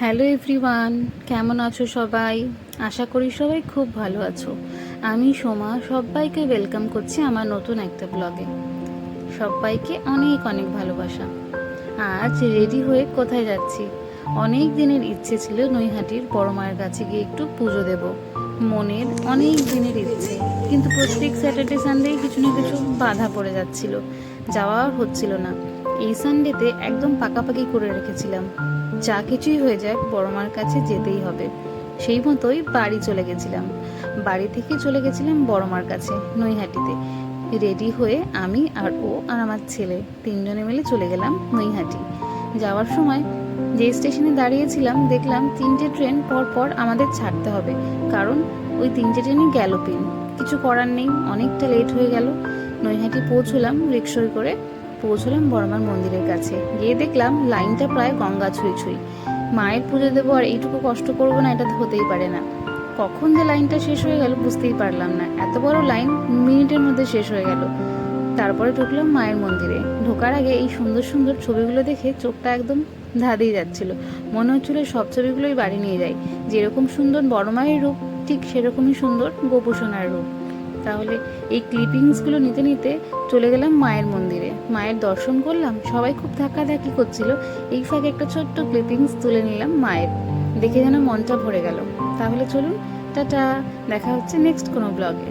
Hello everyone, কেমন আছো সবাই? আশা করি সবাই খুব ভালো আছো। আমি সোমা, সবাইকে ওয়েলকাম করছি আমার নতুন একটা ব্লগে সবাইকে অনেক অনেক ভালোবাসা। আজ রেডি হয়ে কোথায় যাচ্ছি? অনেক দিনের ইচ্ছে ছিল নৈহাটির বড় মায়ের কাছে গিয়ে একটু পুজো দেব। মনের অনেক দিনের ইচ্ছে। কিন্তু প্রত্যেক স্যাটারডে সানডে কিছু না কিছু বাধা পড়ে যাচ্ছিল। যাওয়া হচ্ছিল না। এই সানডেতে একদম পাকাপাকি করে রেখেছিলাম। যা কিছুই হয়ে যাক, বড় মার কাছে যেতেই হবে। সেই মতোই বাড়ি চলে গেছিলাম। বাড়ি থেকে চলে গেছিলাম বড় মার কাছে, নৈহাটিতে। রেডি হয়ে আমি আর ও আর আমার ছেলে তিনজনে মিলে চলে গেলাম নৈহাটি। যাওয়ার সময় যে স্টেশনে দাঁড়িয়েছিলাম, দেখলাম তিনটে ট্রেন পর পর আমাদের ছাড়তে হবে। কারণ ওই তিনটে ট্রেনই গেল পিন। কিছু করার নেই, অনেকটা লেট হয়ে গেল। নৈহাটি পৌঁছলাম রিক্সয় করে পৌঁছলাম বড়মার মন্দিরের কাছে। গিয়ে দেখলাম লাইনটা প্রায় গঙ্গা ছুঁই ছুঁই। মায়ের পুজো দেবো আর এইটুকু কষ্ট করব না, এটা হতেই পারে না। কখন যে লাইনটা শেষ হয়ে গেল বুঝতেই পারলাম না। এত বড় লাইন মিনিটের মধ্যে শেষ হয়ে গেল। তারপরে ঢুকলাম মায়ের মন্দিরে। ঢোকার আগে এই সুন্দর সুন্দর ছবিগুলো দেখে চোখটা একদম ধাঁধিয়ে যাচ্ছিল। মনে হচ্ছিল সব ছবিগুলোই বাড়ি নিয়ে যাই। যেরকম সুন্দর বড় মায়ের রূপ, ঠিক সেরকমই সুন্দর গোপুসোনার রূপ। তাহলে এই ক্লিপিংসগুলো নিতে নিতে চলে গেলাম মায়ের মন্দিরে। মায়ের দর্শন করলাম, সবাই খুব ধাক্কাধাক্কি করছিল। এই ফাঁকে একটা ছোট্ট ক্লিপিংস তুলে নিলাম মায়ের। দেখে যেন মনটা ভরে গেল। তাহলে চলুন, টাটা, দেখা হচ্ছে নেক্সট কোনো ব্লগে